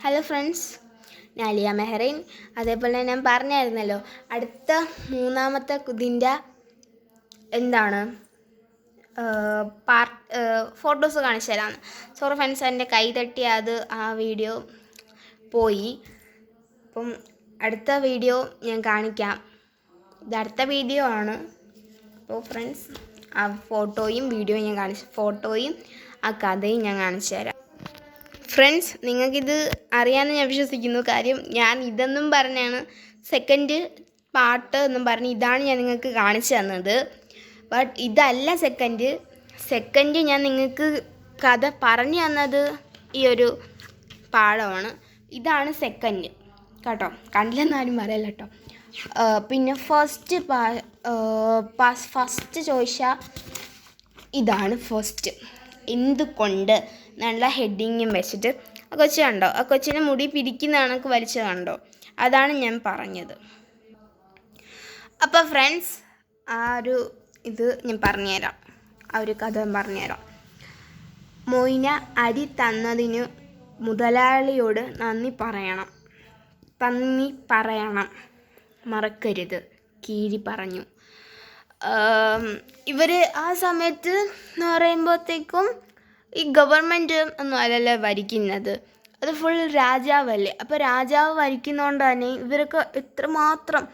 Hello friends ഞാൻ അലിയ മെഹറൈൻ. അതേപോലെ ഞാൻ പറഞ്ഞായിരുന്നല്ലോ അടുത്ത മൂന്നാമത്തെ ഇതിന്റെ എന്താണ്? പാർട്ട് ഫോട്ടോസ് കാണിച്ചു തരാമെന്ന് സോറി ഫ്രണ്ട്സ് എന്റെ കൈ തട്ടി അത് ആ വീഡിയോ പോയി. അപ്പം അടുത്ത വീഡിയോ ഞാൻ കാണിക്കാം. ഇത് അടുത്ത വീഡിയോ ആണ്. അപ്പോൾ ഫ്രണ്ട്സ് ആ ഫോട്ടോയും വീഡിയോയും ഞാൻ കാണിച്ചു ഫോട്ടോയും ആ കഥയും ഞാൻ കാണിച്ചു തരാം. ഫ്രണ്ട്സ് നിങ്ങൾക്കിത് അറിയാമെന്ന് ഞാൻ വിശ്വസിക്കുന്നു. കാര്യം ഞാൻ ഇതെന്നും പറഞ്ഞാണ്. സെക്കൻഡ് പാട്ട് എന്നും പറഞ്ഞ് ഇതാണ് ഞാൻ നിങ്ങൾക്ക് കാണിച്ചു തന്നത്. ബട്ട് ഇതല്ല സെക്കൻഡ് സെക്കൻഡ് ഞാൻ നിങ്ങൾക്ക് കഥ പറഞ്ഞു തന്നത് ഈ ഒരു പാഠമാണ്. ഇതാണ് സെക്കൻഡ് കേട്ടോ? കണ്ടില്ലെന്നാരും പറയല്ല കേട്ടോ. പിന്നെ ഫസ്റ്റ് പാ ഫസ്റ്റ് ചോദിച്ചാൽ ഇതാണ് ഫസ്റ്റ് എന്തുകൊണ്ട്? എന്നുള്ള ഹെഡിങ്ങും വെച്ചിട്ട് ആ കൊച്ചു കണ്ടോ? ആ കൊച്ചിനെ മുടി പിടിക്കുന്ന കണക്ക് വലിച്ചത് കണ്ടോ? അതാണ് ഞാൻ പറഞ്ഞത്. അപ്പോൾ ഫ്രണ്ട്സ് ആ ഒരു ഇത് ഞാൻ പറഞ്ഞുതരാം. ആ ഒരു കഥ ഞാൻ പറഞ്ഞുതരാം. മൊയ്ന അരി തന്നതിന് മുതലാളിയോട് നന്ദി പറയണം. നന്ദി പറയണം. മറക്കരുത്. കീരി പറഞ്ഞു. ഇവർ ആ സമയത്ത് എന്ന് പറയുമ്പോഴത്തേക്കും ഈ ഗവൺമെന്റ് ഒന്നും അല്ലല്ലോ ഭരിക്കുന്നത്. അത് ഫുൾ രാജാവല്ലേ? അപ്പോൾ രാജാവ് ഭരിക്കുന്നതുകൊണ്ട് തന്നെ ഇവരൊക്കെ എത്രമാത്രം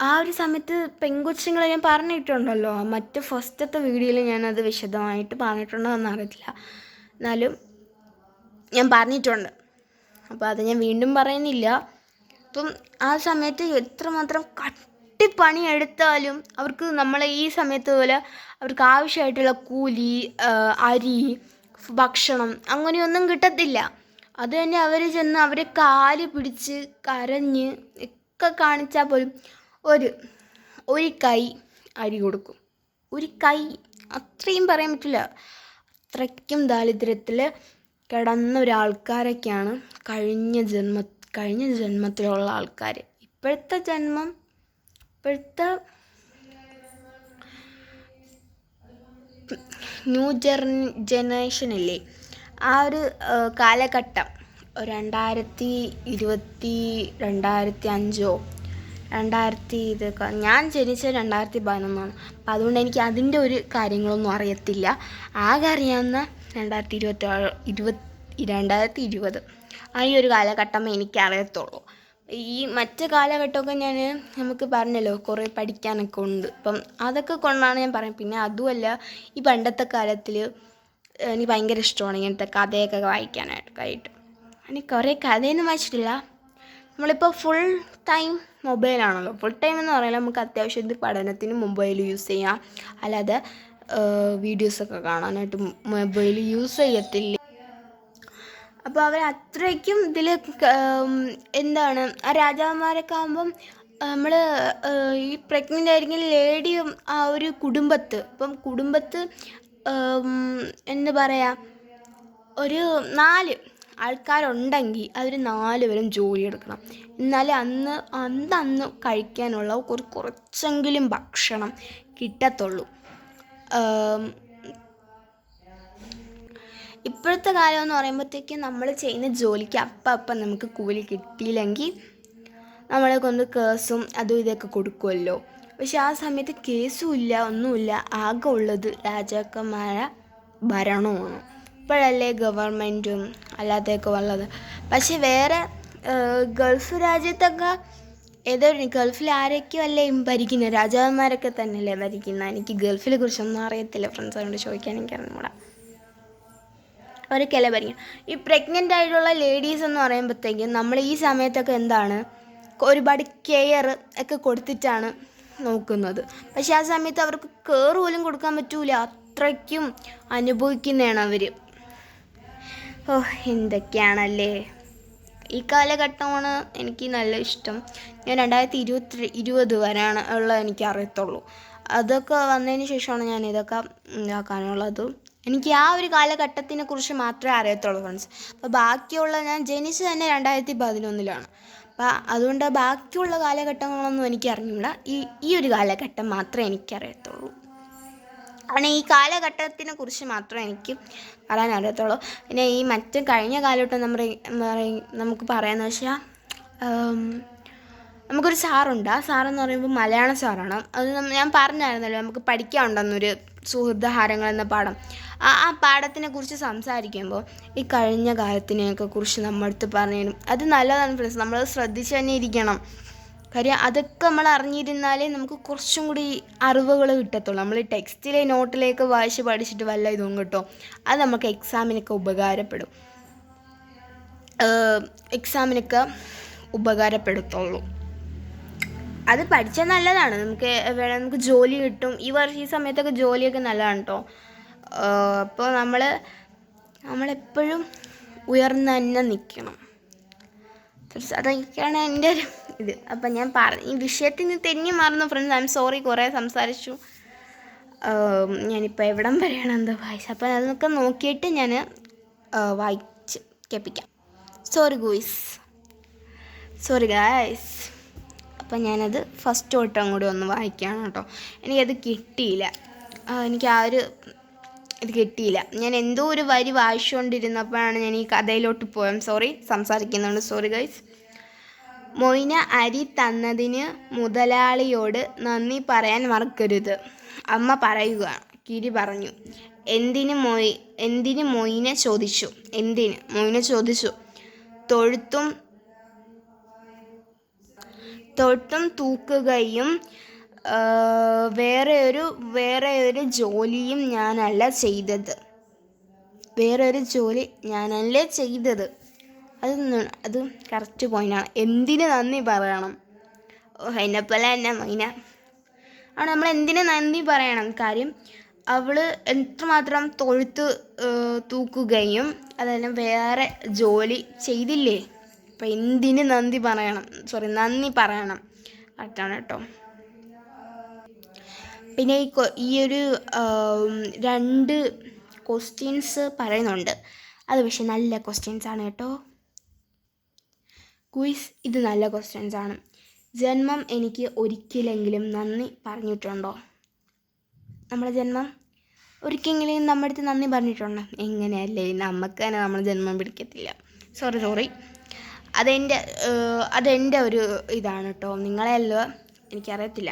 ആ, ഒരു സമയത്ത് പെങ്കൊച്ചുങ്ങളെ ഞാൻ പറഞ്ഞിട്ടുണ്ടല്ലോ. മറ്റ് ഫസ്റ്റത്തെ വീഡിയോയിൽ ഞാനത് വിശദമായിട്ട് പറഞ്ഞിട്ടുണ്ടോ എന്നറിയത്തില്ല എന്നാലും ഞാൻ പറഞ്ഞിട്ടുണ്ട്. അപ്പോൾ അത് ഞാൻ വീണ്ടും പറയുന്നില്ല. അപ്പം ആ സമയത്ത് എത്രമാത്രം കട്ടിപ്പണി എടുത്താലും അവർക്ക് നമ്മളെ ഈ സമയത്ത് പോലെ അവർക്ക് ആവശ്യമായിട്ടുള്ള കൂലി അരി ഭക്ഷണം അങ്ങനെയൊന്നും കിട്ടത്തില്ല. അത് തന്നെ അവർ ചെന്ന് അവരെ കാൽ പിടിച്ച് കരഞ്ഞ് ഒക്കെ കാണിച്ചാൽ പോലും ഒരു ഒരു കൈ അരി കൊടുക്കും. ഒരു കൈ. അത്രയും പറയാൻ പറ്റില്ല. അത്രയ്ക്കും ദാരിദ്ര്യത്തിൽ കിടന്ന ഒരാൾക്കാരൊക്കെയാണ് കഴിഞ്ഞ ജന്മ കഴിഞ്ഞ ജന്മത്തിലുള്ള ആൾക്കാർ ഇപ്പോഴത്തെ ജന്മം ഇപ്പോഴത്തെ ന്യൂ ജെർ ജനറേഷനില്ലേ ആ ഒരു കാലഘട്ടം രണ്ടായിരത്തി ഇരുപത്തി രണ്ടായിരത്തി അഞ്ചോ രണ്ടായിരത്തി ഇതൊക്കെ ഞാൻ ജനിച്ചത് രണ്ടായിരത്തി പതിനൊന്നാണ്. അപ്പം അതുകൊണ്ട് എനിക്ക് അതിന്റെ ഒരു കാര്യങ്ങളൊന്നും അറിയത്തില്ല. ആകെ അറിയാവുന്ന രണ്ടായിരത്തി ഇരുപത്തി ഇരുപത്തി രണ്ടായിരത്തി ഇരുപത് ആ ഈ ഒരു കാലഘട്ടം എനിക്ക് അറിയത്തുള്ളൂ ഈ മറ്റ് കാലഘട്ടമൊക്കെ ഞാൻ നമുക്ക് പറഞ്ഞല്ലോ കുറേ പഠിക്കാനൊക്കെ ഉണ്ട്. അപ്പം അതൊക്കെ കൊണ്ടാണ് ഞാൻ പറയുന്നത്. പിന്നെ അതുമല്ല ഈ പണ്ടത്തെ കാലത്തിൽ എനിക്ക് ഭയങ്കര ഇഷ്ടമാണ് ഇങ്ങനത്തെ കഥയൊക്കെ വായിക്കാനായിട്ട് എനിക്ക് കുറേ കഥയൊന്നും വായിച്ചിട്ടില്ല. നമ്മളിപ്പോൾ ഫുൾ ടൈം മൊബൈലാണല്ലോ ഫുൾ ടൈം എന്ന് പറയുന്നത് നമുക്ക് അത്യാവശ്യം ഇത് പഠനത്തിന് മൊബൈൽ യൂസ് ചെയ്യാം. അല്ലാതെ വീഡിയോസൊക്കെ കാണാനായിട്ട് മൊബൈൽ യൂസ് ചെയ്യത്തില്ല. അപ്പോൾ അവർ അത്രയ്ക്കും ഇതിൽ എന്താണ് ആ രാജാക്കന്മാരൊക്കെ ആകുമ്പം നമ്മൾ ഈ പ്രഗ്നന്റ് ആയിരിക്കും ലേഡിയും ആ ഒരു കുടുംബത്ത് ഇപ്പം കുടുംബത്ത് എന്ന് പറയാ ഒരു നാല് ആൾക്കാരുണ്ടെങ്കിൽ അവർ നാല് പേരും ജോലി എടുക്കണം. എന്നാലേ അന്ന് അന്ന് അന്ന് കഴിക്കാനുള്ള കുറച്ചെങ്കിലും ഭക്ഷണം കിട്ടത്തുള്ളൂ. ഇപ്പോഴത്തെ കാലം എന്ന് പറയുമ്പോഴത്തേക്കും നമ്മൾ ചെയ്യുന്ന ജോലിക്ക് അപ്പം അപ്പം നമുക്ക് കൂലി കിട്ടിയില്ലെങ്കിൽ നമ്മളെ കൊണ്ട് കേസും അതും ഇതൊക്കെ കൊടുക്കുമല്ലോ. പക്ഷെ ആ സമയത്ത് കേസും ഇല്ല ഒന്നുമില്ല ആകെ ഉള്ളത് രാജാക്കന്മാരെ ഭരണമാണ്. ഇപ്പോഴല്ലേ ഗവൺമെന്റും അല്ലാതെയൊക്കെ ഉള്ളത്. പക്ഷെ വേറെ ഗൾഫ് രാജ്യത്തൊക്കെ ഏതോ ഗൾഫിൽ ആരൊക്കെയോ അല്ലേ ഭരിക്കുന്നത്? രാജാക്കന്മാരൊക്കെ തന്നെയല്ലേ ഭരിക്കുന്നത്? എനിക്ക് ഗൾഫിനെ കുറിച്ചൊന്നും അറിയത്തില്ല ഫ്രണ്ട്സ് അതുകൊണ്ട് ചോദിക്കാൻ എനിക്ക് അറിഞ്ഞൂടാ അവരൊക്കെയല്ലേ കിലവരിക്കും ഈ പ്രഗ്നന്റ് ആയിട്ടുള്ള ലേഡീസ് എന്ന് പറയുമ്പോഴത്തേക്കും നമ്മൾ ഈ സമയത്തൊക്കെ എന്താണ്? ഒരുപാട് കെയർ ഒക്കെ കൊടുത്തിട്ടാണ് നോക്കുന്നത്. പക്ഷെ ആ സമയത്ത് അവർക്ക് കെയർ പോലും കൊടുക്കാൻ പറ്റൂല. അത്രയ്ക്കും അനുഭവിക്കുന്നതാണ് അവർ ഓ എന്തൊക്കെയാണല്ലേ? ഈ കാലഘട്ടമാണ് എനിക്ക് നല്ല ഇഷ്ടം. ഞാൻ രണ്ടായിരത്തി ഇരുപത്തി ഇരുപത് വരെയാണ് ഉള്ളത് എനിക്ക് അറിയത്തുള്ളൂ. അതൊക്കെ വന്നതിന് ശേഷമാണ് ഞാൻ ഇതൊക്കെ ഇതാക്കാനുള്ളത് എനിക്ക് ആ ഒരു കാലഘട്ടത്തിനെ കുറിച്ച് മാത്രമേ അറിയത്തുള്ളൂ ഫ്രണ്ട്സ് അപ്പോൾ ബാക്കിയുള്ള ഞാൻ ജനിച്ചത് തന്നെ രണ്ടായിരത്തി പതിനൊന്നിലാണ് അപ്പോൾ അതുകൊണ്ട് ബാക്കിയുള്ള കാലഘട്ടങ്ങളൊന്നും എനിക്ക് അറിഞ്ഞൂട. ഈ ഈ ഒരു കാലഘട്ടം മാത്രമേ എനിക്കറിയത്തുള്ളൂ കാരണം ഈ കാലഘട്ടത്തിനെ കുറിച്ച് മാത്രമേ എനിക്ക് പറയാൻ അറിയത്തുള്ളൂ. പിന്നെ ഈ മറ്റ് കഴിഞ്ഞ കാലഘട്ടം നമ്മൾ നമുക്ക് പറയാമെന്ന് വെച്ചാൽ നമുക്കൊരു സാറുണ്ട്. ആ സാറെന്ന് പറയുമ്പോൾ മലയാളം സാറാണ്. അത് ഞാൻ പറഞ്ഞായിരുന്നല്ലോ നമുക്ക് പഠിക്കാനുണ്ടെന്നൊരു സുഹൃദഹാരങ്ങൾ എന്ന പാഠം. ആ ആ പാഠത്തിനെ കുറിച്ച് സംസാരിക്കുമ്പോൾ ഈ കഴിഞ്ഞ കാലത്തിനെയൊക്കെ കുറിച്ച് നമ്മളടുത്ത് പറഞ്ഞു അത് നല്ലതാണ് ഫ്രണ്ട്സ്. നമ്മൾ ശ്രദ്ധിച്ച് തന്നെ ഇരിക്കണം. കാര്യം അതൊക്കെ നമ്മൾ അറിഞ്ഞിരുന്നാലേ നമുക്ക് കുറച്ചും കൂടി അറിവുകൾ കിട്ടത്തുള്ളൂ. നമ്മൾ ടെക്സ്റ്റിലെ നോട്ടിലേക്ക് വായിച്ച് പഠിച്ചിട്ട് വല്ല ഇതും കിട്ടും. അത് നമുക്ക് എക്സാമിനൊക്കെ ഉപകാരപ്പെടും. എക്സാമിനൊക്കെ ഉപകാരപ്പെടുത്തുള്ളൂ. അത് പഠിച്ചാൽ നല്ലതാണ്. നമുക്ക് വേണം നമുക്ക് ജോലി കിട്ടും. ഈ വർഷം ഈ സമയത്തൊക്കെ ജോലിയൊക്കെ നല്ലതാണ് കേട്ടോ അപ്പോൾ നമ്മൾ നമ്മളെപ്പോഴും ഉയർന്ന് തന്നെ നിൽക്കണം അതൊക്കെയാണ് എന്റെ ഒരു ഇത്. അപ്പം ഞാൻ പറഞ്ഞു ഈ വിഷയത്തിന് തെന്നി മാറുന്നു ഫ്രണ്ട്സ് ഐ എം സോറി കുറേ സംസാരിച്ചു. ഞാനിപ്പോൾ എവിടം വരെയാണ് എന്തോ വായിച്ചത്? അപ്പം അതൊക്കെ നോക്കിയിട്ട് ഞാൻ വായിച്ച് കേൾപ്പിക്കാം. സോറി ഗൂയിസ് സോറി ഗായ്സ് അപ്പം ഞാനത് ഫസ്റ്റ് തൊട്ടും കൂടി ഒന്ന് വായിക്കുകയാണ് കേട്ടോ. എനിക്കത് കിട്ടിയില്ല. എനിക്ക് ആ ഒരു ഇത് കിട്ടിയില്ല. ഞാൻ എന്തോ ഒരു വരി വായിച്ചുകൊണ്ടിരുന്നപ്പോഴാണ് ഞാൻ ഈ കഥയിലോട്ട് പോയത്. സോറി സംസാരിക്കുന്നുണ്ട് സോറി ഗൈസ് മൊയ്ന അരി തന്നതിന് മുതലാളിയോട് നന്ദി പറയാൻ മറക്കരുത്. അമ്മ പറയുക കിരി പറഞ്ഞു. എന്തിന് മൊയ് എന്തിന് മൊയ്ന ചോദിച്ചു? എന്തിന്? മൊയ്ന ചോദിച്ചു. തൊഴുത്തും തൊട്ടും തൂക്കുകയും വേറെ ഒരു വേറെ ഒരു ജോലിയും ഞാനല്ല ചെയ്തത്. വേറെ ഒരു ജോലി ഞാനല്ല ചെയ്തത്. അത് അത് കറക്റ്റ് പോയിന്റാണ് എന്തിന് നന്ദി പറയണം? ഓ എന്നെപ്പോലെ തന്നെ മൈന. ആണ് നമ്മൾ എന്തിന് നന്ദി പറയണം? കാര്യം അവൾ എത്രമാത്രം തൊഴുത്ത് തൂക്കുകയും അതെല്ലാം വേറെ ജോലി ചെയ്തില്ലേ? അപ്പം എന്തിന് നന്ദി പറയണം? സോറി നന്ദി പറയണം. അതാണ് കേട്ടോ. പിന്നെ ഈ ഈയൊരു ഒരു രണ്ട് ക്വസ്റ്റ്യൻസ് പറയുന്നുണ്ട്. അത് പക്ഷെ നല്ല ക്വസ്റ്റ്യൻസ് ആണ് കേട്ടോ. ക്വിസ് ഇത് നല്ല ക്വസ്റ്റ്യൻസ് ആണ്. ജന്മം എനിക്ക് ഒരിക്കലെങ്കിലും നന്ദി പറഞ്ഞിട്ടുണ്ടോ? നമ്മുടെ ജന്മം? ഒരിക്കലെങ്കിലും നമ്മുടെ അടുത്ത് നന്ദി പറഞ്ഞിട്ടുണ്ടോ? എങ്ങനെയല്ലേ? നമുക്ക് തന്നെ നമ്മൾ ജന്മം പിടിക്കത്തില്ല. സോറി സോറി അതെന്റെ അതെന്റെ ഒരു ഇതാണ് കേട്ടോ നിങ്ങളെല്ലോ എനിക്കറിയത്തില്ല.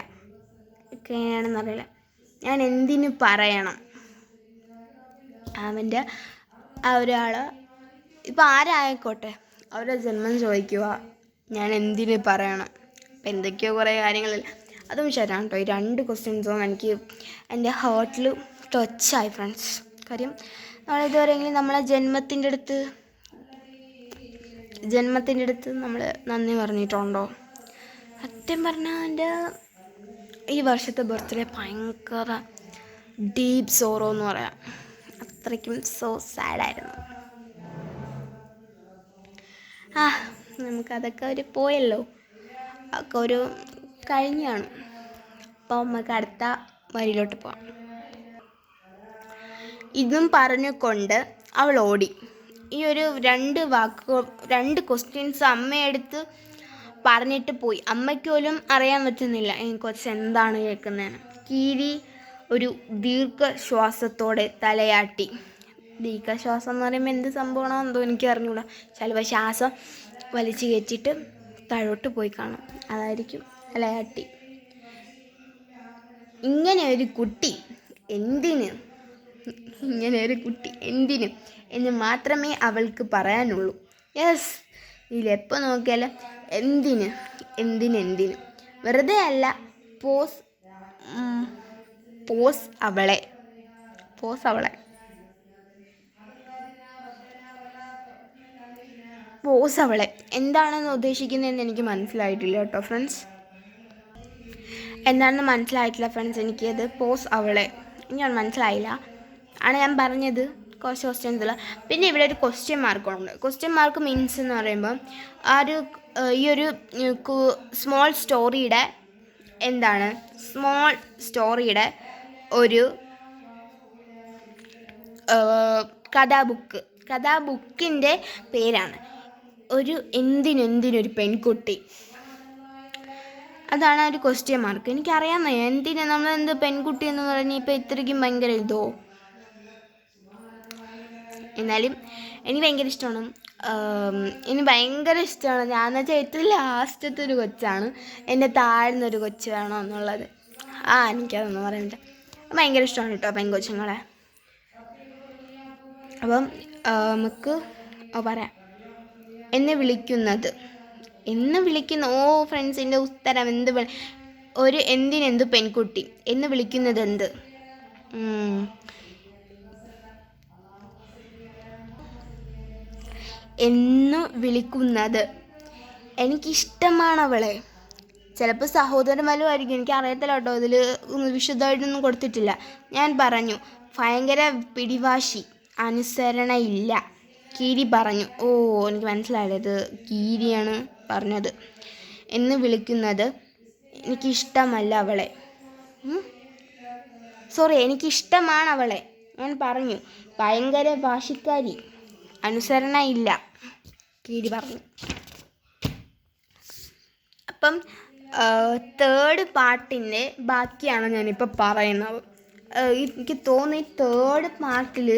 ഒക്കെയാണെന്നറിയില്ല ഞാൻ എന്തിനു പറയണം? അവന്റെ ആ ഒരാൾ ഇപ്പം ആരായിക്കോട്ടെ? അവരുടെ ജന്മം ചോദിക്കുക. ഞാൻ എന്തിന് പറയണം? ഇപ്പം എന്തൊക്കെയോ കുറേ കാര്യങ്ങളിൽ അതും ശരിയാണ് കേട്ടോ ഈ രണ്ട് ക്വസ്റ്റ്യൻസും എനിക്ക് എന്റെ ഹാർട്ടിൽ ടച്ചായി ഫ്രണ്ട്സ് കാര്യം നമ്മൾ ഇതുവരെയെങ്കിലും നമ്മളെ ജന്മത്തിന്റെ അടുത്ത് ജന്മത്തിന്റെ അടുത്ത് നമ്മൾ നന്ദി പറഞ്ഞിട്ടുണ്ടോ? സത്യം പറഞ്ഞാൽ എന്റെ ഈ വർഷത്തെ ബർത്ത്ഡേ ഭയങ്കര ഡീപ്പ് സോറോ എന്ന് പറയാം. അത്രയ്ക്കും സോ സാഡായിരുന്നു ആ നമുക്കതൊക്കെ ഒരു പോയല്ലോ. ഒക്കെ ഒരു കഴിഞ്ഞാണ്. അപ്പോൾ നമുക്ക് അടുത്ത വരിയിലോട്ട് പോവാം. ഇതും പറഞ്ഞുകൊണ്ട് അവൾ ഓടി. ഈ ഒരു രണ്ട് വാക്കുകൾ രണ്ട് ക്വസ്റ്റ്യൻസ് അമ്മയെടുത്ത് പറഞ്ഞിട്ട് പോയി. അമ്മയ്ക്ക് പോലും അറിയാൻ പറ്റുന്നില്ല. ഈ കൊച്ച് എന്താണ് കേൾക്കുന്നതെന്ന് കീരി ഒരു ദീർഘശ്വാസത്തോടെ തലയാട്ടി. ദീർഘശ്വാസം എന്ന് പറയുമ്പോൾ എന്ത് സംഭവമാണോ എന്തോ എനിക്ക് അറിഞ്ഞൂടാ. ചിലപ്പോൾ ശ്വാസം വലിച്ചു കയറ്റിയിട്ട് താഴോട്ട് പോയി കാണും. അതായിരിക്കും തലയാട്ടി. ഇങ്ങനെ ഒരു കുട്ടി എന്തിന് ഇങ്ങനെ ഒരു കുട്ടി. എന്തിനും? എന്ന് മാത്രമേ അവൾക്ക് പറയാനുള്ളൂ. യെസ്. ഇതിലെപ്പോൾ നോക്കിയാലും എന്തിന്? എന്തിന് എന്തിന്? വെറുതെ അല്ല പോസ് പോസ് അവളെ. പോസ് അവളെ. പോസ് അവളെ. എന്താണെന്ന് ഉദ്ദേശിക്കുന്നതെന്ന് എനിക്ക് മനസ്സിലായിട്ടില്ല കേട്ടോ ഫ്രണ്ട്സ്. എന്താണെന്ന് മനസ്സിലായിട്ടില്ല ഫ്രണ്ട്സ്. എനിക്കത് പോസ് അവളെ. ഞാൻ മനസ്സിലായില്ല. ആണ് ഞാൻ പറഞ്ഞത്. കുറച്ച് ക്വസ്റ്റ്യൻസിൽ പിന്നെ ഇവിടെ ഒരു ക്വസ്റ്റ്യൻ മാർക്കുണ്ട് ക്വസ്റ്റ്യൻ മാർക്ക് മീൻസ് എന്ന് പറയുമ്പോൾ ആ ഒരു ഈ ഒരു സ്മോൾ സ്റ്റോറിയുടെ എന്താണ്? സ്മോൾ സ്റ്റോറിയുടെ ഒരു കഥാബുക്ക് കഥാബുക്കിന്റെ പേരാണ്. ഒരു എന്തിനെന്തിനൊരു പെൺകുട്ടി. അതാണ് ഒരു ക്വസ്റ്റ്യൻ മാർക്ക് എനിക്കറിയാമെന്നേ എന്തിനാ നമ്മളെന്ത് പെൺകുട്ടി എന്ന് പറഞ്ഞ് ഇപ്പം ഇത്രയ്ക്കും ഭയങ്കര ഇതോ? എന്നാലും എനിക്ക് ഭയങ്കര ഇഷ്ടമാണ് എനിക്ക് ഭയങ്കര ഇഷ്ടമാണ് ഞാൻ വെച്ചാൽ ഏറ്റവും ലാസ്റ്റത്തെ ഒരു കൊച്ചാണ്. എന്റെ താഴ്ന്നൊരു കൊച്ച് വേണം എന്നുള്ളത്. ആ എനിക്കതൊന്നും പറയുന്നില്ല ഭയങ്കര ഇഷ്ടമാണ് കേട്ടോ പെൺകൊച്ചുങ്ങളെ. അപ്പം നമുക്ക് പറയാം. എന്നെ വിളിക്കുന്നത്. എന്ന് വിളിക്കുന്ന ഓ ഫ്രണ്ട്സിന്റെ ഉത്തരം എന്ത് ഒരു എന്തിനെന്ത് പെൺകുട്ടി. എന്ന് വിളിക്കുന്നത് എന്ത്? എന്ന് വിളിക്കുന്നത്. എനിക്കിഷ്ടമാണ് അവളെ ചിലപ്പോൾ ആയിരിക്കും. എനിക്ക് അറിയത്തില്ല കേട്ടോ ഇതിൽ വിശദമായിട്ടൊന്നും കൊടുത്തിട്ടില്ല. ഞാൻ പറഞ്ഞു ഭയങ്കര പിടിവാശി. അനുസരണയില്ല. കീരി പറഞ്ഞു ഓ എനിക്ക് മനസ്സിലായത് കീരിയാണ് പറഞ്ഞത്. എന്ന് വിളിക്കുന്നത് എനിക്കിഷ്ടമല്ല അവളെ. സോറി എനിക്കിഷ്ടമാണ് അവളെ ഞാൻ പറഞ്ഞു ഭയങ്കര ഭാഷക്കാരി അനുസരണ ഇല്ല കീരി പറഞ്ഞു. അപ്പം തേർഡ് പാർട്ടിന്റെ ബാക്കിയാണ് ഞാനിപ്പോൾ പറയുന്നത് എനിക്ക് തോന്നി തേർഡ് പാർട്ടിൽ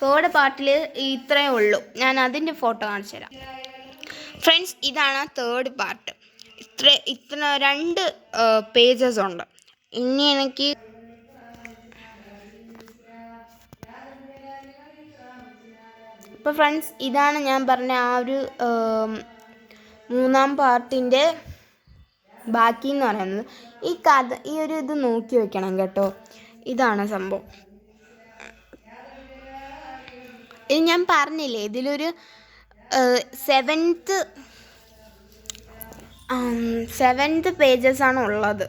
തേർഡ് പാർട്ടിൽ ഇത്രയേ ഉള്ളൂ. ഞാൻ അതിന്റെ ഫോട്ടോ കാണിച്ചു തരാം. ഫ്രണ്ട്സ് ഇതാണ് തേർഡ് പാർട്ട് ഇത്ര ഇത്ര രണ്ട് പേജസ് ഉണ്ട്. ഇനി എനിക്ക് ഇപ്പോൾ ഫ്രണ്ട്സ് ഇതാണ് ഞാൻ പറഞ്ഞ ആ ഒരു മൂന്നാം പാർട്ടിന്റെ ബാക്കി എന്ന് പറയുന്നത്. ഈ കഥ ഈ ഒരു ഇത് നോക്കി വെക്കണം കേട്ടോ. ഇതാണ് സംഭവം. ഇത് ഞാൻ പറഞ്ഞില്ലേ ഇതിലൊരു സെവൻത്ത് സെവൻത്ത് പേജസ് ആണ് ഉള്ളത്.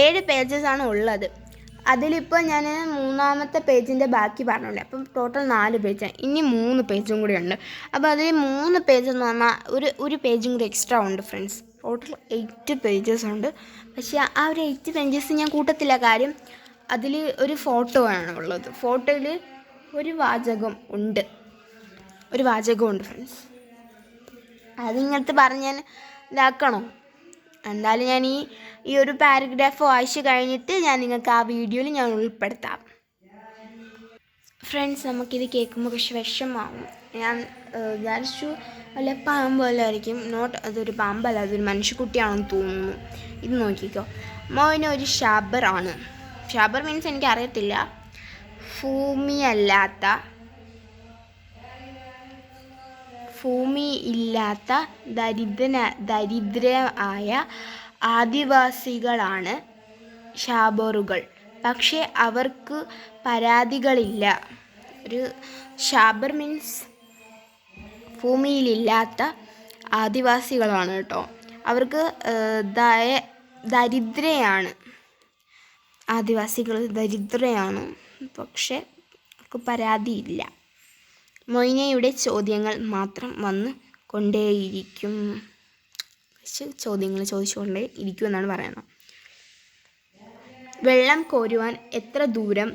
ഏഴ് പേജസ് ആണ് ഉള്ളത്. അതിലിപ്പോൾ ഞാൻ മൂന്നാമത്തെ പേജിന്റെ ബാക്കി പറഞ്ഞുണ്ട് അപ്പം ടോട്ടൽ നാല് പേജാണ് ഇനി മൂന്ന് പേജും കൂടി ഉണ്ട്. അപ്പോൾ അതിൽ മൂന്ന് പേജ് എന്ന് പറഞ്ഞാൽ ഒരു ഒരു പേജും കൂടി എക്സ്ട്രാ ഉണ്ട് ഫ്രണ്ട്സ് ടോട്ടൽ എയ്റ്റ് പേജസ് ഉണ്ട്. പക്ഷേ ആ ഒരു എയ്റ്റ് പേജസ് ഞാൻ കൂട്ടത്തില്ല. കാര്യം അതിൽ ഒരു ഫോട്ടോ ആണ് ഉള്ളത്. ഫോട്ടോയിൽ ഒരു വാചകം ഉണ്ട്. ഒരു വാചകമുണ്ട് ഫ്രണ്ട്സ് അതിങ്ങനത്തെ പറഞ്ഞ് ഞാൻ ഇതാക്കണോ? എന്തായാലും ഞാൻ ഈ ഈ ഒരു പാരഗ്രാഫ് വായിച്ച് കഴിഞ്ഞിട്ട് ഞാൻ നിങ്ങൾക്ക് ആ വീഡിയോയിൽ ഞാൻ ഉൾപ്പെടുത്താം. ഫ്രണ്ട്സ് നമുക്കിത് കേൾക്കുമ്പോൾ പക്ഷെ വിഷമാവും ഞാൻ വിചാരിച്ചു വല്ല പാമ്പ് പോലെ ആയിരിക്കും. നോട്ട് അതൊരു പാമ്പല്ല അതൊരു മനുഷ്യക്കുട്ടിയാണെന്ന് തോന്നുന്നു. ഇത് നോക്കിക്കോ. മോന് ഒരു ഷാബർ ആണ്. ഷാബർ മീൻസ് എനിക്ക് അറിയത്തില്ല ഭൂമി ഇല്ലാത്ത ദരിദ്രന ദരിദ്രമായ ആദിവാസികളാണ് ഷാബോറുകൾ പക്ഷേ അവർക്ക് പരാതികളില്ല. ഒരു ഷാബർ മീൻസ് ഭൂമിയിലില്ലാത്ത ആദിവാസികളാണ് കേട്ടോ. അവർക്ക് ദയ- ദരിദ്രയാണ്. ആദിവാസികൾ ദരിദ്രയാണ്. പക്ഷേ അവർക്ക് പരാതിയില്ല. മൊയ്നയുടെ ചോദ്യങ്ങൾ മാത്രം വന്ന് കൊണ്ടേയിരിക്കും. കുറച്ച് ചോദ്യങ്ങൾ ചോദിച്ചുകൊണ്ടേ ഇരിക്കുമെന്നാണ് പറയുന്നത്. വെള്ളം കോരുവാൻ എത്ര ദൂരം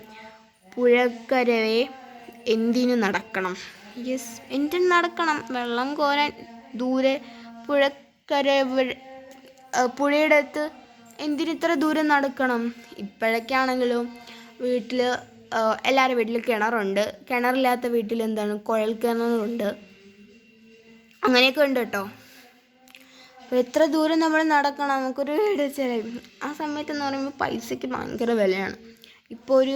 പുഴക്കരവെ എന്തിനു നടക്കണം? യെസ് എന്തിനു നടക്കണം? വെള്ളം കോരാൻ ദൂരെ പുഴക്കര പുഴയുടെ അടുത്ത് എന്തിന് ഇത്ര ദൂരം നടക്കണം? ഇപ്പോഴൊക്കെ ആണെങ്കിലും വീട്ടിൽ എല്ലാവരുടെ വീട്ടിൽ കിണറുണ്ട്. കിണറില്ലാത്ത വീട്ടിൽ എന്താണ്? കുഴൽ കിണറുണ്ട് അങ്ങനെയൊക്കെ ഉണ്ട് കേട്ടോ. അപ്പോൾ എത്ര ദൂരം നമ്മൾ നടക്കണം നമുക്കൊരു വീട് വെച്ചാൽ ആ സമയത്ത് എന്ന് പറയുമ്പോൾ പൈസയ്ക്ക് ഭയങ്കര വിലയാണ്. ഇപ്പോൾ ഒരു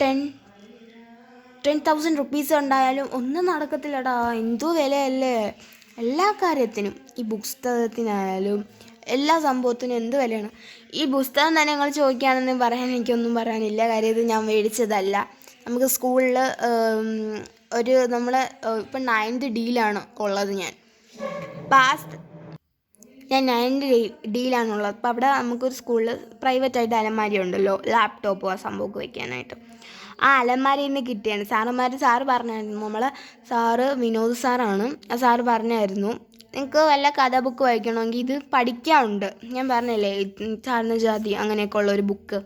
ടെൻ ടെൻ തൗസൻഡ് റുപ്പീസ് ഉണ്ടായാലും ഒന്നും നടക്കത്തില്ലടാ. എന്തോ വിലയല്ലേ. എല്ലാ കാര്യത്തിനും ഈ പുസ്തകത്തിനായാലും എല്ലാ സംഭവത്തിനും എന്ത് വിലയാണ്. ഈ പുസ്തകം തന്നെ ഞങ്ങൾ ചോദിക്കുകയാണെന്ന് പറയാൻ എനിക്കൊന്നും പറയാനില്ല. കാര്യം ഇത് ഞാൻ മേടിച്ചതല്ല. നമുക്ക് സ്കൂളിൽ ഒരു നമ്മളെ ഇപ്പം നയൻത് ഡിയിലാണ് ഉള്ളത് ഞാൻ. പാസ്റ്റ് ഞാൻ നയൻത് ഡി ഡിയിലാണുള്ളത് അപ്പോൾ അവിടെ നമുക്കൊരു സ്കൂളിൽ പ്രൈവറ്റ് ആയിട്ട് അലമാരി ഉണ്ടല്ലോ ലാപ്ടോപ്പ് ആ സംഭവമൊക്കെ വെക്കാനായിട്ട്. ആ അലമാരിയിൽ നിന്ന് കിട്ടിയാണ്. സാറന്മാർ സാറ് പറഞ്ഞായിരുന്നു. നമ്മളെ സാറ് വിനോദ് സാറാണ്. ആ സാറ് പറഞ്ഞായിരുന്നു. നിങ്ങൾക്ക് വല്ല കഥ ബുക്ക് വായിക്കണമെങ്കിൽ ഇത് പഠിക്കാനുണ്ട്. ഞാൻ പറഞ്ഞല്ലേ താഴ്ന്ന ജാതി അങ്ങനെയൊക്കെ ഉള്ള ഒരു ബുക്ക്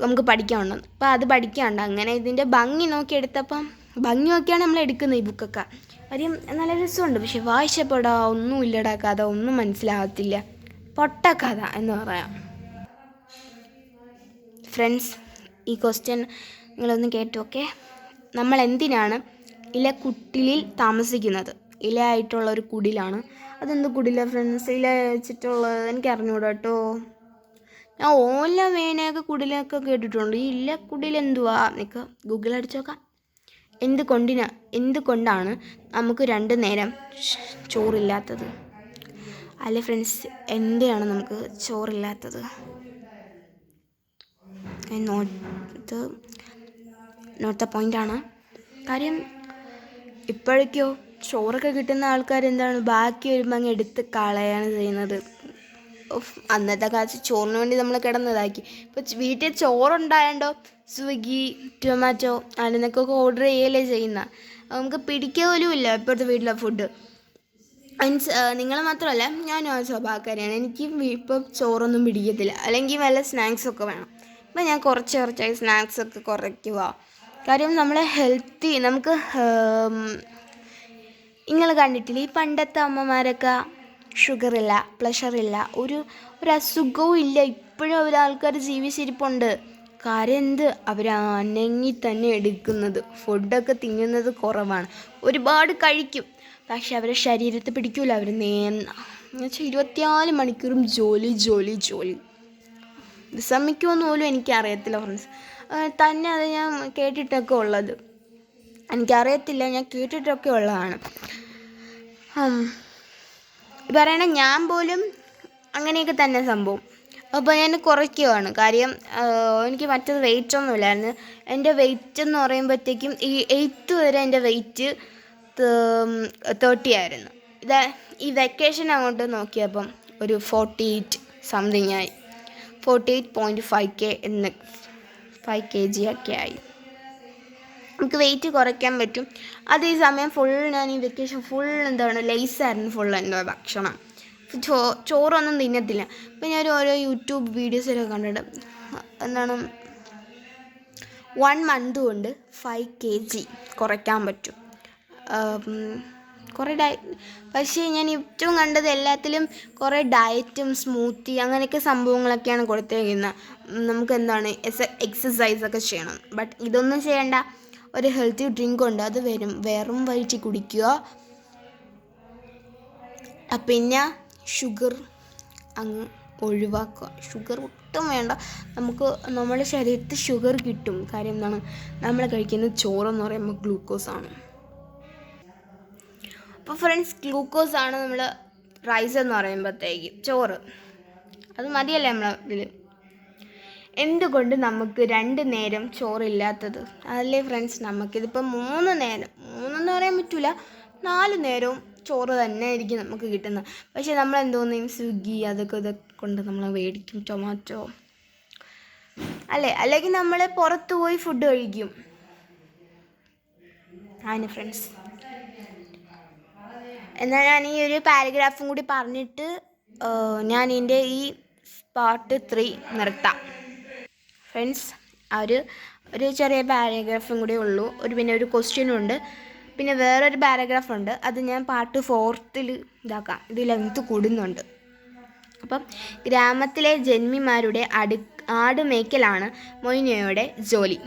നമുക്ക് പഠിക്കാനുണ്ട്. അപ്പോൾ അത് പഠിക്കാനുണ്ട്. അങ്ങനെ ഇതിന്റെ ഭംഗി നോക്കി എടുത്തപ്പം ഭംഗി നോക്കിയാണ് നമ്മൾ എടുക്കുന്നത് ഈ ബുക്കൊക്കെ കാര്യം നല്ല രസമുണ്ട്. പക്ഷെ വായിച്ചപ്പോടാ ഒന്നും ഇല്ലടാ കഥ ഒന്നും മനസ്സിലാകത്തില്ല. പൊട്ട കഥ എന്ന് പറയാം. ഫ്രണ്ട്സ് ഈ ക്വസ്റ്റ്യൻ നിങ്ങളൊന്ന് കേട്ടു ഓക്കെ നമ്മൾ എന്തിനാണ് ഇല ഇലക്കുട്ടിലിൽ താമസിക്കുന്നത്? ഇല ആയിട്ടുള്ള ഒരു കുടിലാണ്. അതെന്ത് കുടില ഫ്രണ്ട്സ് ഇല വെച്ചിട്ടുള്ളത് എനിക്ക് അറിഞ്ഞൂടാ കേട്ടോ. ഞാൻ ഓല വേനയൊക്കെ കുടിലൊക്കെ കേട്ടിട്ടുണ്ട്. ഈ ഇല കുടിലെന്തുവാ നിൽക്കുക ഗൂഗിൾ അടിച്ച് നോക്കാം. എന്ത് എന്തുകൊണ്ടാണ് നമുക്ക് രണ്ട് നേരം ചോറില്ലാത്തത്? അല്ല ഫ്രണ്ട്സ് എന്തിനാണ് നമുക്ക് ചോറില്ലാത്തത്? നോട്ട് നോട്ട് ദ പോയിന്റാണ് കാര്യം ഇപ്പോഴേക്കോ ചോറൊക്കെ കിട്ടുന്ന ആൾക്കാർ എന്താണ് ബാക്കി വരുമ്പോൾ അങ്ങ് എടുത്ത് കളയാണ് ചെയ്യുന്നത്. അന്നത്തെ കാലത്ത് ചോറിന് വേണ്ടി നമ്മൾ കിടന്നതാക്കി. ഇപ്പോൾ വീട്ടിൽ ചോറുണ്ടായതുകൊണ്ടോ സ്വിഗ്ഗി ടൊമാറ്റോ അതിനൊക്കെ ഓർഡർ ചെയ്യലേ ചെയ്യുന്ന. നമുക്ക് പിടിക്കുക പോലും ഇല്ല ഇപ്പോഴത്തെ വീട്ടിലെ ഫുഡ് മീൻസ് നിങ്ങൾ മാത്രമല്ല ഞാനും ആ സ്വഭാവക്കാരിയാണ്. എനിക്ക് ഇപ്പം ചോറൊന്നും പിടിക്കത്തില്ല. അല്ലെങ്കിൽ വല്ല സ്നാക്സൊക്കെ വേണം. ഇപ്പം ഞാൻ കുറച്ച് കുറച്ചായി സ്നാക്സൊക്കെ കുറയ്ക്കുക കാര്യം നമ്മളെ ഹെൽത്തി നമുക്ക് നിങ്ങൾ കണ്ടിട്ടില്ല ഈ പണ്ടത്തെ അമ്മമാരൊക്കെ ഷുഗറില്ല പ്ലഷറില്ല ഒരു ഒരു അസുഖവും ഇല്ല. ഇപ്പോഴും അവർ ആൾക്കാർ ജീവിച്ചിരിപ്പുണ്ട്. കാര്യം എന്ത്? അവർ അനങ്ങി തന്നെ എടുക്കുന്നത്. ഫുഡൊക്കെ തിന്നുന്നത് കുറവാണ്. ഒരുപാട് കഴിക്കും. പക്ഷെ അവരെ ശരീരത്തെ പിടിക്കൂല. അവർ നേന്ന എന്നുവെച്ചാൽ ഇരുപത്തിനാല് മണിക്കൂറും ജോലി ജോലി ജോലി. വിസമ്മിക്കുമെന്ന് പോലും എനിക്കറിയത്തില്ല ഫ്രണ്ട്സ് തന്നെ അത് ഞാൻ കേട്ടിട്ടൊക്കെ ഉള്ളത്. എനിക്കറിയത്തില്ല. ഞാൻ കേട്ടിട്ടൊക്കെ ഉള്ളതാണ്. പറയണ ഞാൻ പോലും അങ്ങനെയൊക്കെ തന്നെ സംഭവം. അപ്പോൾ ഞാൻ കുറയ്ക്കുവാണ്. കാര്യം എനിക്ക് മറ്റത് വെയിറ്റ് ഒന്നും ഇല്ലായിരുന്നു. എന്റെ വെയിറ്റ് എന്ന് പറയുമ്പോഴത്തേക്കും ഈ എയ്ത്ത് വരെ എന്റെ വെയിറ്റ് തേർട്ടി ആയിരുന്നു. ഇത് ഈ വെക്കേഷൻ അങ്ങോട്ട് നോക്കിയപ്പം ഒരു ഫോർട്ടി എയ്റ്റ് സംതിങ് ആയി. Forty eight point five K എന്ന് ഫൈവ് കെ ജി ഒക്കെ ആയി. നമുക്ക് വെയിറ്റ് കുറയ്ക്കാൻ പറ്റും. അതേസമയം ഫുൾ ഞാൻ ഈ വെക്കേഷൻ ഫുൾ എന്താണ് ലേസായിരുന്നു ഫുൾ എന്റെ ഭക്ഷണം. ചോ ചോറൊന്നും തിന്നത്തില്ല. അപ്പം ഞാൻ ഓരോ യൂട്യൂബ് വീഡിയോസിലൊക്കെ കണ്ടിട്ട് എന്താണ് വൺ മന്ത് കൊണ്ട് ഫൈവ് കെ ജി കുറയ്ക്കാൻ പറ്റും. കുറേ ഡയ പക്ഷേ ഞാൻ ഏറ്റവും കണ്ടത് എല്ലാത്തിലും കുറേ ഡയറ്റും സ്മൂത്തി അങ്ങനെയൊക്കെ സംഭവങ്ങളൊക്കെയാണ് കൊടുത്തേക്കുന്നത്. നമുക്ക് എന്താണ് എക്സസൈസൊക്കെ ചെയ്യണം. ബട്ട് ഇതൊന്നും ചെയ്യണ്ട. ഒരു ഹെൽത്തി ഡ്രിങ്ക് ഉണ്ട്. അത് വരും വെറും വയറ്റിൽ കുടിക്കുക. പിന്നെ ഷുഗർ അങ്ങ് ഒഴിവാക്കുക. ഷുഗർ ഒട്ടും വേണ്ട. നമുക്ക് നമ്മുടെ ശരീരത്തിൽ ഷുഗർ കിട്ടും. കാര്യം എന്താണ്? നമ്മൾ കഴിക്കുന്ന ചോറെന്ന് പറയുമ്പോൾ ഗ്ലൂക്കോസാണ് അപ്പോൾ ഫ്രണ്ട്സ് ഗ്ലൂക്കോസ് ആണ് നമ്മൾ റൈസ് എന്ന് പറയുമ്പോഴത്തേക്ക് ചോറ്. അത് മതിയല്ലേ നമ്മളെ എന്തുകൊണ്ട് നമുക്ക് രണ്ട് നേരം ചോറില്ലാത്തത്? അതല്ലേ ഫ്രണ്ട്സ് നമുക്കിതിപ്പോൾ മൂന്ന് നേരം മൂന്നെന്ന് പറയാൻ പറ്റില്ല നാല് നേരവും ചോറ് തന്നെ ആയിരിക്കും നമുക്ക് കിട്ടുന്നത്. പക്ഷേ നമ്മൾ എന്തോന്നു സ്വിഗ്ഗി അതൊക്കെ ഇതൊക്കെ കൊണ്ട് നമ്മൾ മേടിക്കും ടൊമാറ്റോ അല്ലേ? അല്ലെങ്കിൽ നമ്മൾ പുറത്ത് പോയി ഫുഡ് കഴിക്കും. ആണ് ഫ്രണ്ട്സ് എന്നാൽ ഞാൻ ഈ ഒരു പാരഗ്രാഫും കൂടി പറഞ്ഞിട്ട് ഞാൻ ഇതിന്റെ ഈ പാർട്ട് ത്രീ നിർത്താം. ഫ്രണ്ട്സ് ആ ഒരു ഒരു ചെറിയ പാരഗ്രാഫും കൂടി ഉള്ളൂ. ഒരു പിന്നെ ഒരു ക്വസ്റ്റ്യനും ഉണ്ട്. പിന്നെ വേറൊരു പാരഗ്രാഫ് ഉണ്ട്. അത് ഞാൻ പാർട്ട് ഫോർത്തിൽ ഇതാക്കാം. ഇത് ലെങ്ത്ത് കൂടുന്നുണ്ട്. അപ്പം ഗ്രാമത്തിലെ ജന്മിമാരുടെ അടു ആട് മേയ്ക്കലാണ് മൊയ്നയുടെ ജോലി.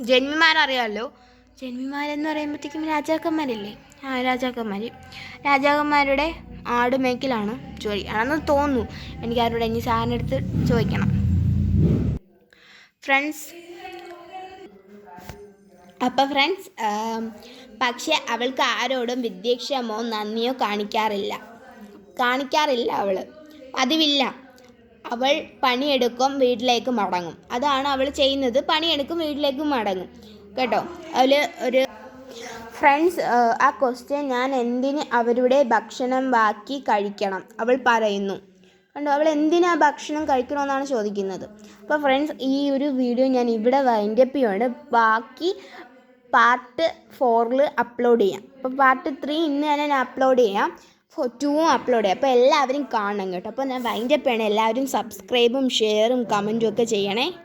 ജന്മിമാരറിയാമല്ലോ ജന്മിമാരെന്ന് പറയുമ്പോഴത്തേക്കും രാജാക്കന്മാരല്ലേ? ആ രാജാക്കന്മാർ രാജാക്കന്മാരുടെ ആടുമേക്കലാണ് ജോലി. ആണെന്ന് തോന്നുന്നു. എനിക്ക് ആരോട് ഇനി സാറിനടുത്ത് ചോദിക്കണം. ഫ്രണ്ട്സ്. അപ്പോൾ ഫ്രണ്ട്സ് പക്ഷേ അവൾക്ക് ആരോടും വിദ്യക്ഷമോ നന്ദിയോ കാണിക്കാറില്ല. കാണിക്കാറില്ല അവൾ പതിവില്ല. അവൾ പണിയെടുക്കും വീട്ടിലേക്ക് മടങ്ങും. അതാണ് അവൾ ചെയ്യുന്നത്. പണിയെടുക്കും വീട്ടിലേക്ക് മടങ്ങും. കേട്ടോ? അവൾ ഒരു ഫ്രണ്ട്സ് ആ ക്വസ്റ്റ്യൻ ഞാൻ എന്തിന് അവരുടെ ഭക്ഷണം ബാക്കി കഴിക്കണം? അവൾ പറയുന്നു. കണ്ടോ അവൾ എന്തിനാ ഭക്ഷണം കഴിക്കണമെന്നാണ് ചോദിക്കുന്നത്. അപ്പോൾ ഫ്രണ്ട്സ് ഈ ഒരു വീഡിയോ ഞാൻ ഇവിടെ വൈൻഡപ്പ് ചെയ്യുകയാണ് ബാക്കി പാർട്ട് ഫോറിൽ അപ്ലോഡ് ചെയ്യാം. അപ്പോൾ പാർട്ട് ത്രീ ഇന്ന് തന്നെ ഞാൻ അപ്ലോഡ് ചെയ്യാം. ടൂവും അപ്ലോഡ് ചെയ്യാം. അപ്പോൾ എല്ലാവരും കാണണം കേട്ടോ. അപ്പോൾ ഞാൻ വൈൻഡപ്പ് ചെയ്യണം. എല്ലാവരും സബ്സ്ക്രൈബും ഷെയറും കമന്റും ഒക്കെ ചെയ്യണേ.